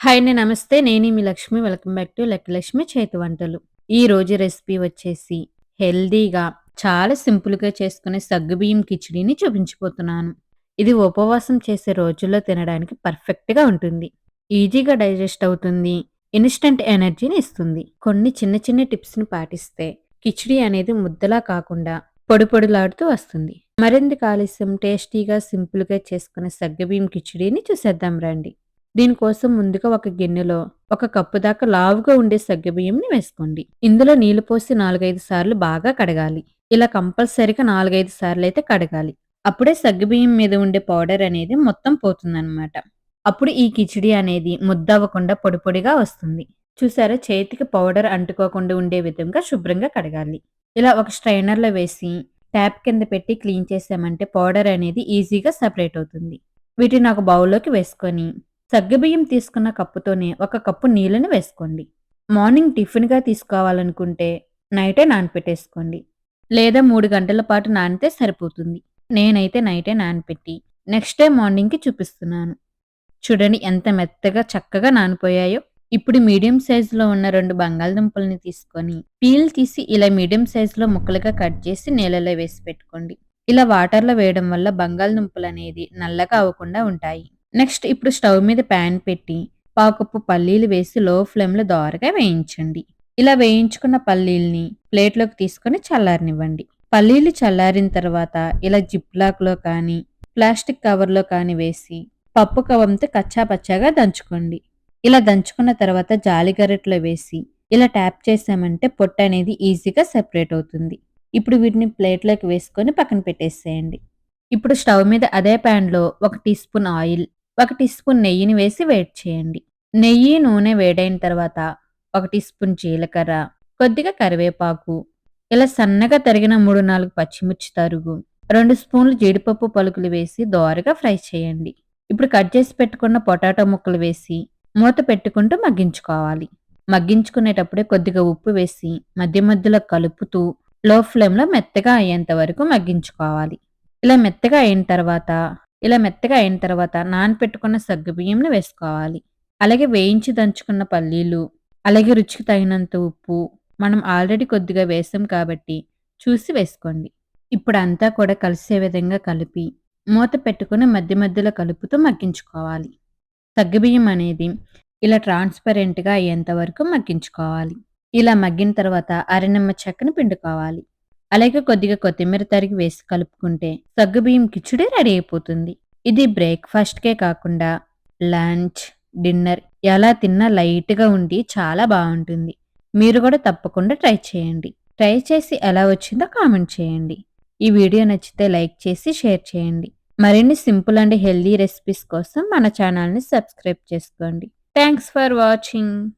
Hi అండి నమస్తే. నేను మీ Lakshmi. Welcome back to Lakshmi చేతి వంటలు. ఈ రోజు రెసిపీ వచ్చేసి హెల్దీగా చాలా సింపుల్గా చేసుకునే సగ్గుబియ్యం కిచిడీని చూపించిపోతున్నాను ఇది ఉపవాసం చేసే రోజుల్లో తినడానికి పర్ఫెక్ట్గా ఉంటుంది. ఈజీగా డైజెస్ట్ అవుతుంది. ఇన్స్టంట్ ఎనర్జీని ఇస్తుంది. కొన్ని చిన్న చిన్న టిప్స్ని పాటిస్తే కిచిడీ అనేది ముద్దలా కాకుండా పొడి పొడిలాడుతూ వస్తుంది. మరింత ఆలస్యం టేస్టీగా సింపుల్గా చేసుకునే సగ్గుబియ్యం కిచిడీని చూసేద్దాం రండి. దీనికోసం ముందుగా ఒక గిన్నెలో ఒక కప్పు దాకా లావుగా ఉండే సగ్గుబియ్యంని వేసుకోండి. ఇందులో నీళ్ళు పోసి నాలుగైదు సార్లు బాగా కడగాలి. ఇలా కంపల్సరిగా నాలుగైదు సార్లు అయితే కడగాలి. అప్పుడే సగ్గుబియ్యం మీద ఉండే పౌడర్ అనేది మొత్తం పోతుందన్నమాట. అప్పుడు ఈ కిచిడి అనేది ముద్దవ్వకుండా పొడి పొడిగా వస్తుంది. చూసారా? చేతికి పౌడర్ అంటుకోకుండా ఉండే విధంగా శుభ్రంగా కడగాలి. ఇలా ఒక స్ట్రైనర్లో వేసి ట్యాప్ కింద పెట్టి క్లీన్ చేసామంటే పౌడర్ అనేది ఈజీగా సపరేట్ అవుతుంది. వీటిని ఒక బౌల్లోకి వేసుకొని సగ్గుబియ్యం తీసుకున్న కప్పుతోనే ఒక కప్పు నీళ్ళని వేసుకోండి. మార్నింగ్ టిఫిన్గా తీసుకోవాలనుకుంటే నైటే నానపెట్టేసుకోండి. లేదా మూడు గంటల పాటు నానితే సరిపోతుంది. నేనైతే నైటే నానపెట్టి నెక్స్ట్ డే మార్నింగ్కి చూపిస్తున్నాను. చూడండి ఎంత మెత్తగా చక్కగా నానిపోయాయో. ఇప్పుడు మీడియం సైజులో ఉన్న రెండు బంగాళదుంపల్ని తీసుకొని పీల్ తీసి ఇలా మీడియం సైజులో ముక్కలుగా కట్ చేసి నీళ్ళలో వేసి పెట్టుకోండి. ఇలా వాటర్లో వేయడం వల్ల బంగాళదుంపలు అనేది నల్లగా అవ్వకుండా ఉంటాయి. నెక్స్ట్ ఇప్పుడు స్టవ్ మీద ప్యాన్ పెట్టి పావుకప్పు పల్లీలు వేసి లో ఫ్లేమ్లో దోరగా వేయించండి. ఇలా వేయించుకున్న పల్లీల్ని ప్లేట్లోకి తీసుకొని చల్లారనివ్వండి. పల్లీలు చల్లారిన తర్వాత ఇలా జిప్లాక్లో కానీ ప్లాస్టిక్ కవర్లో కానీ వేసి పప్పు కవంతో కచ్చా పచ్చాగా దంచుకోండి. ఇలా దంచుకున్న తర్వాత జాలి గరెట్లో వేసి ఇలా ట్యాప్ చేసామంటే పొట్టు అనేది ఈజీగా సెపరేట్ అవుతుంది. ఇప్పుడు వీటిని ప్లేట్లోకి వేసుకొని పక్కన పెట్టేసేయండి. ఇప్పుడు స్టవ్ మీద అదే ప్యాన్లో ఒక టీ స్పూన్ ఆయిల్ ఒక టీ స్పూన్ నెయ్యిని వేసి వేడి చేయండి. నెయ్యి నూనె వేడైన తర్వాత ఒక టీ స్పూన్ జీలకర్ర కొద్దిగా కరివేపాకు ఇలా సన్నగా తరిగిన మూడు నాలుగు పచ్చిమిర్చి తరుగు రెండు స్పూన్లు జీడిపప్పు పలుకులు వేసి దోరగా ఫ్రై చేయండి. ఇప్పుడు కట్ చేసి పెట్టుకున్న పొటాటో ముక్కలు వేసి మూత పెట్టుకుంటూ మగ్గించుకోవాలి. మగ్గించుకునేటప్పుడే కొద్దిగా ఉప్పు వేసి మధ్య మధ్యలో కలుపుతూ లో ఫ్లేమ్లో మెత్తగా అయ్యేంత వరకు మగ్గించుకోవాలి. ఇలా మెత్తగా అయిన తర్వాత ఇలా మెత్తగా అయిన తర్వాత నానపెట్టుకున్న సగ్గుబియ్యంని వేసుకోవాలి. అలాగే వేయించి దంచుకున్న పల్లీలు అలాగే రుచికి తగినంత ఉప్పు మనం ఆల్రెడీ కొద్దిగా వేసాం కాబట్టి చూసి వేసుకోండి. ఇప్పుడు అంతా కూడా కలిసే విధంగా కలిపి మూత పెట్టుకుని మధ్య మధ్యలో కలుపుతూ మగ్గించుకోవాలి. సగ్గుబియ్యం అనేది ఇలా ట్రాన్స్పరెంట్గా అయ్యేంత వరకు మగ్గించుకోవాలి. ఇలా మగ్గిన తర్వాత అరనిమ్మ చెక్కను పిండుకోవాలి. అలాగే కొద్దిగా కొత్తిమీర తరిగి వేసి కలుపుకుంటే సగ్గుబియ్యం కిచుడి రెడీ అయిపోతుంది. ఇది బ్రేక్ఫాస్ట్కే కాకుండా లంచ్ డిన్నర్ ఎలా తిన్నా లైట్గా ఉండి చాలా బాగుంటుంది. మీరు కూడా తప్పకుండా ట్రై చేయండి. ట్రై చేసి ఎలా వచ్చిందో కామెంట్ చేయండి. ఈ వీడియో నచ్చితే లైక్ చేసి షేర్ చేయండి. మరిన్ని సింపుల్ అండ్ హెల్దీ రెసిపీస్ కోసం మన ఛానల్ని సబ్స్క్రైబ్ చేసుకోండి. Thanks for watching.